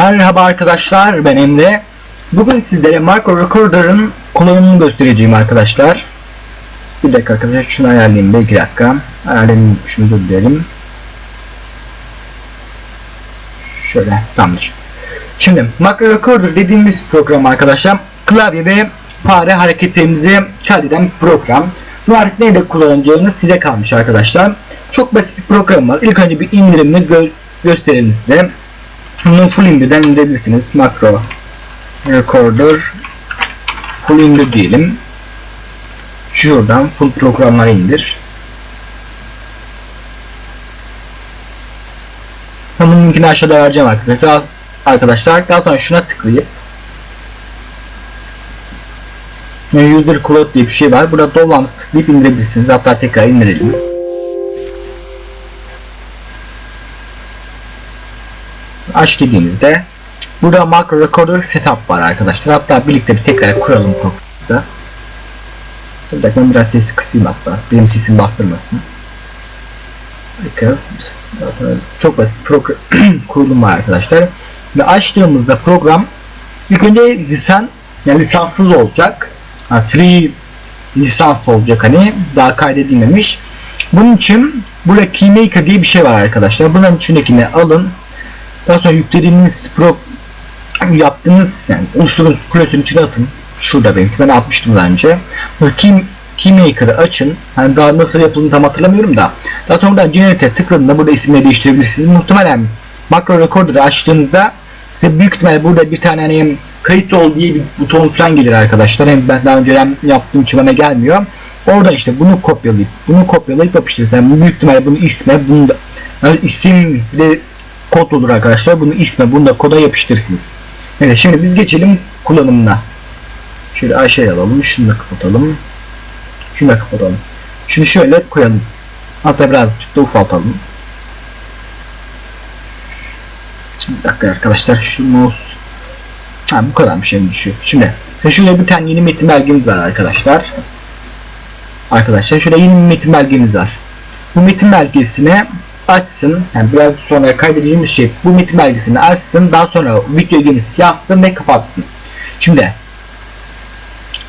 Merhaba arkadaşlar ben Emre. Bugün sizlere Macro Recorder'ın kullanımını göstereceğim arkadaşlar. Bir dakika arkadaşlar şunu ayarlayayım bir iki dakika. Ayarlayayım şunu da diyelim. Şöyle tamamdır. Şimdi Macro Recorder dediğimiz program arkadaşlar klavye ve fare hareketlerimizi kaydeden bir program. Bu hareket neyle kullanacağınız size kalmış arkadaşlar. Çok basit bir program var. İlk önce bir indirimini gö- gösterelim size. Bunu full indirden indirebilirsiniz. Macro Recorder full indir diyelim. Şuradan full programları indir. Bunun linkini aşağıda vereceğim arkadaşlar. Arkadaşlar daha sonra şuna tıklayıp User Cloud diye bir şey var. Burada download tıklayıp indirebilirsiniz. Hatta tekrar indirelim. Aç dediğimizde burada macro recorder setup var arkadaşlar. Hatta birlikte bir tekrar kuralım programımıza. Bir dakika biraz sesi kısayım hatta. Benim sesim bastırmasın. Çok basit kurulum var arkadaşlar. Ve açtığımızda program ilk önce lisan yani lisanssız olacak. Yani free lisans olacak hani daha kaydedilmemiş. Bunun için burada Keymaker diye bir şey var arkadaşlar. Bunun içindekini alın daha sonra yüklediğiniz pro yaptığınız yani oluşturduğunuz klasörün içine atın. Şurada benimki ben atmıştım daha önce. Key, Keymaker'ı açın. Hani daha nasıl yapıldığını tam hatırlamıyorum da. Daha sonra buradan Generate tıkladığında burada isimleri değiştirebilirsiniz. Muhtemelen Macro Recorder'ı açtığınızda size büyük ihtimalle burada bir tane hani kayıt ol diye bir buton falan gelir arkadaşlar. Hem ben daha önceden yaptığım için bana gelmiyor. Oradan işte bunu kopyalayıp bunu kopyalayıp yapıştırırız. Yani büyük ihtimalle bunu isme, bunu da yani isim bir de kod olur arkadaşlar. Bunu isme, bunu da koda yapıştırırsınız. Evet şimdi biz geçelim kullanımına. Şöyle aşağıya alalım. Şunu da kapatalım. Şunu da kapatalım. Şunu şöyle koyalım. Hatta birazcık da ufaltalım. Bir dakika arkadaşlar. Şu mouse Ha bu kadar bir şey düşüyor. Şimdi şurada bir tane yeni metin belgemiz var arkadaşlar. Arkadaşlar şurada yeni metin belgemiz var. Bu metin belgesine açsın. Yani biraz sonra kaydedeceğimiz şey bu metin belgesini açsın. Daha sonra video gemisi yazsın ve kapatsın. Şimdi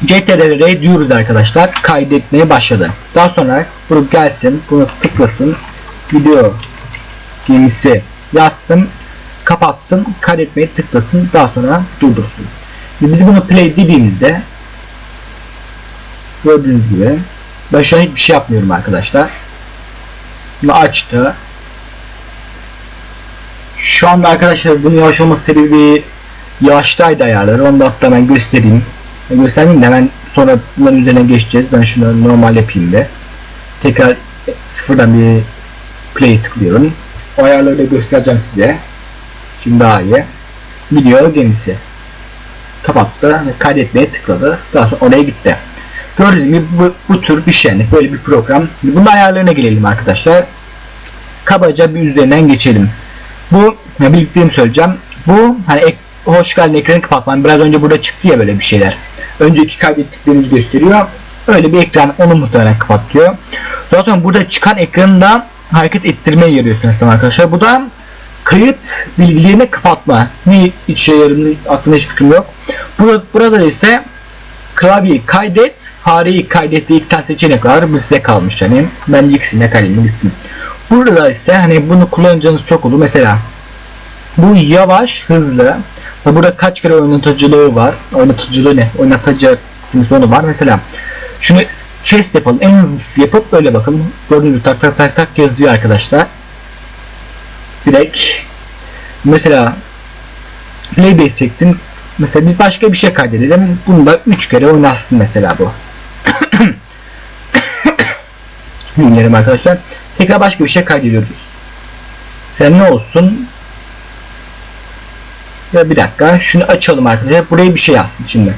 CTRL diyoruz arkadaşlar. Kaydetmeye başladı. Daha sonra bunu gelsin. Bunu tıklasın. Video gemisi yazsın. Kapatsın. Kaydetmeye tıklasın. Daha sonra durdursun. Biz bunu play dediğimizde gördüğünüz gibi ben şu an hiçbir şey yapmıyorum arkadaşlar. Bunu açtı. Şu anda arkadaşlar bunun yavaş olması sebebi yavaştaydı ayarları. Onu da hatta ben göstereyim. Göstereyim de hemen sonra bunların üzerine geçeceğiz. Ben şunu normal yapayım da. Tekrar sıfırdan bir play tıklıyorum. O ayarları da göstereceğim size. Şimdi daha iyi. Video gemisi. Kapattı. Kaydetmeye tıkladı. Daha sonra oraya gitti. Gördüğünüz gibi bu, bu tür bir şey. Böyle bir program. Bunun ayarlarına gelelim arkadaşlar. Kabaca bir üzerinden geçelim. Bu ne bildiklerimi söyleyeceğim. Bu hani ek, hoş geldin ekranı kapatman. Biraz önce burada çıktı ya böyle bir şeyler. Önceki kaydettiklerinizi gösteriyor. Öyle bir ekran onu muhtemelen kapatıyor. Daha sonra burada çıkan ekranı hareket ettirmeye yarıyorsunuz arkadaşlar. Bu da kayıt bilgilerini kapatma. Ne işe yaradığını aklımda hiç fikrim yok. Burada, burada ise klavyeyi kaydet, fareyi kaydet diye iki tane seçenek var. Bu size kalmış hani. Ben ikisine kaydetmiştim. Burada ise hani bunu kullanacağınız çok olur. Mesela bu yavaş, hızlı. Burada kaç kere oynatıcılığı var. Oynatıcılığı ne? Oynatıcı kısmı sonu var. Mesela şunu chest yapalım. En hızlısı yapıp böyle bakın. Gördüğünüz gibi tak tak tak tak yazıyor arkadaşlar. Direkt. Mesela playback çektim. Mesela biz başka bir şey kaydedelim. Bunu da 3 kere oynatsın mesela bu. Bilmiyorum arkadaşlar. Tekrar başka bir şey kaydediyoruz. Sen ne olsun? Ya bir dakika. Şunu açalım arkadaşlar. Buraya bir şey yazsın şimdi.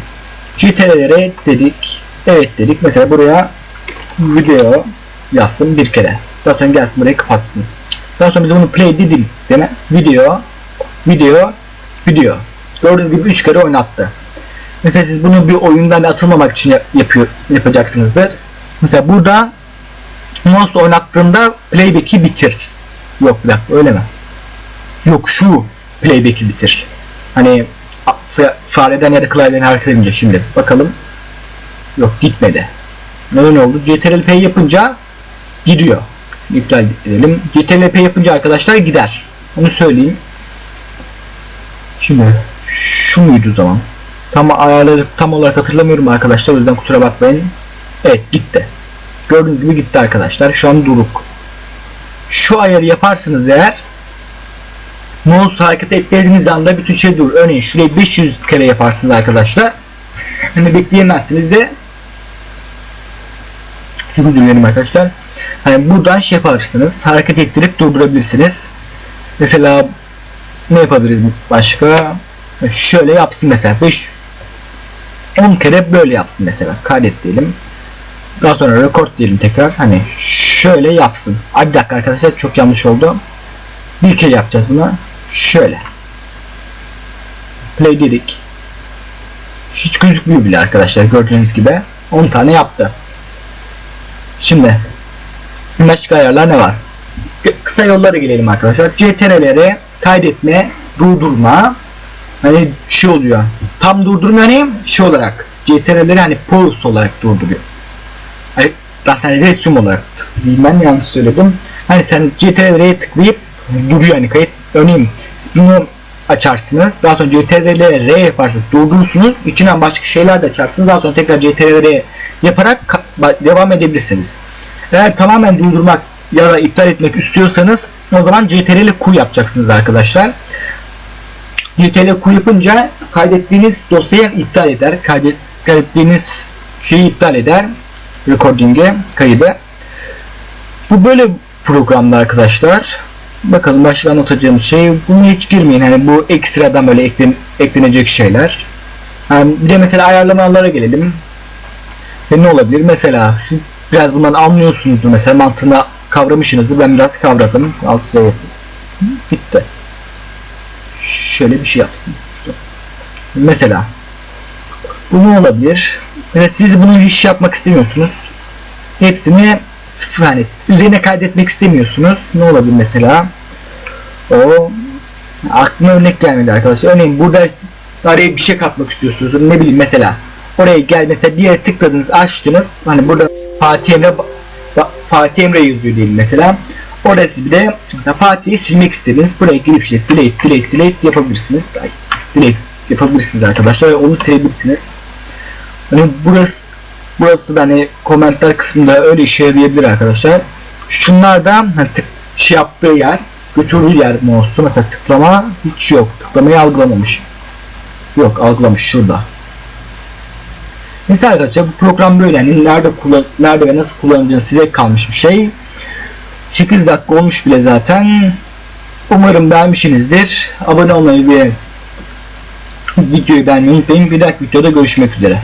CTRL'lere dedik. Evet dedik. Mesela buraya video yazsın bir kere. Daha sonra gelsin burayı kapatsın. Daha sonra biz bunu play dedim. Mi? Video, video, video. Gördüğünüz gibi 3 kere oynattı. Mesela siz bunu bir oyundan atılmamak için yapıyor, yapacaksınızdır. Mesela burada mouse oynattığında playback'i bitir. Yok bir dakika öyle mi? Yok şu playback'i bitir. Hani fareden ya da klavyeden hareket edince şimdi bakalım. Yok gitmedi. Neden oldu? CTRL-P yapınca gidiyor. İptal edelim. CTRL-P yapınca arkadaşlar gider. Onu söyleyeyim. Şimdi şu muydu zaman? Tam ayarları tam olarak hatırlamıyorum arkadaşlar. O yüzden kusura bakmayın. Evet gitti. Gördüğünüz gibi gitti arkadaşlar. Şu an duruk. Şu ayarı yaparsınız eğer mouse hareket ettirdiğiniz anda bütün şey durur. Örneğin şurayı 500 kere yaparsınız arkadaşlar. Hani bekleyemezsiniz de çok özür arkadaşlar. Hani buradan şey yaparsınız. Hareket ettirip durdurabilirsiniz. Mesela ne yapabiliriz başka? Şöyle yapsın mesela. 5 10 kere böyle yapsın mesela. Kaydet diyelim. Daha sonra rekord diyelim tekrar. Hani şöyle yapsın. Ay bir dakika arkadaşlar çok yanlış oldu. Bir kere yapacağız bunu. Şöyle. Play dedik. Hiç gözükmüyor bile arkadaşlar gördüğünüz gibi. 10 tane yaptı. Şimdi başka ayarlar ne var? Kısa yollara gelelim arkadaşlar. CTRL'leri kaydetme, durdurma. Hani şey oluyor. Tam durdurmuyor hani şey olarak. CTRL'leri hani pause olarak durduruyor. Hani aslında resume olarak diyeyim ben yanlış söyledim. Hani sen CTRL'ye tıklayıp duruyor hani kayıt. Örneğin bunu açarsınız. Daha sonra CTRL'ye R yaparsanız durdurursunuz. İçinden başka şeyler de açarsınız. Daha sonra tekrar CTRL'ye yaparak devam edebilirsiniz. Eğer tamamen durdurmak ya da iptal etmek istiyorsanız o zaman CTRL Q yapacaksınız arkadaşlar. CTRL Q yapınca kaydettiğiniz dosyayı iptal eder. Kaydet, kaydettiğiniz şeyi iptal eder. Recording'e kaydı. Bu böyle programda arkadaşlar. Bakalım başka anlatacağımız şey. Bunu hiç girmeyin. Hani bu ekstradan böyle eklen, eklenecek şeyler. Yani bir de mesela ayarlamalara gelelim. Ve ne olabilir? Mesela siz biraz bundan anlıyorsunuzdur. Mesela mantığını kavramışsınızdır. Ben biraz kavradım. Alt size Bitti. Şöyle bir şey yapsın. Mesela bu ne olabilir? Ve siz bunu hiç yapmak istemiyorsunuz. Hepsini sıfır hani üzerine kaydetmek istemiyorsunuz. Ne olabilir mesela? O aklıma örnek gelmedi arkadaşlar. Örneğin burada araya bir şey katmak istiyorsunuz. Ne bileyim mesela oraya gel mesela bir yere tıkladınız açtınız. Hani burada Fatih Emre Fatih Emre yazıyor diyelim mesela. Orada siz bir de Fatih'i silmek istediniz. Buraya girip işte delete delete delete yapabilirsiniz. Delete yapabilirsiniz arkadaşlar. Onu silebilirsiniz. Hani burası burası da hani komentler kısmında öyle işe yarayabilir arkadaşlar. Şunlar da hani tık şey yaptığı yer götürdüğü yer mouse'u mesela tıklama hiç yok. Tıklamayı algılamamış. Yok algılamış şurada. Neyse arkadaşlar bu program böyle yani nerede kullan nerede ve nasıl kullanacağınız size kalmış bir şey. 8 dakika olmuş bile zaten. Umarım beğenmişsinizdir. Abone olmayı ve videoyu beğenmeyi unutmayın. Bir dahaki videoda görüşmek üzere.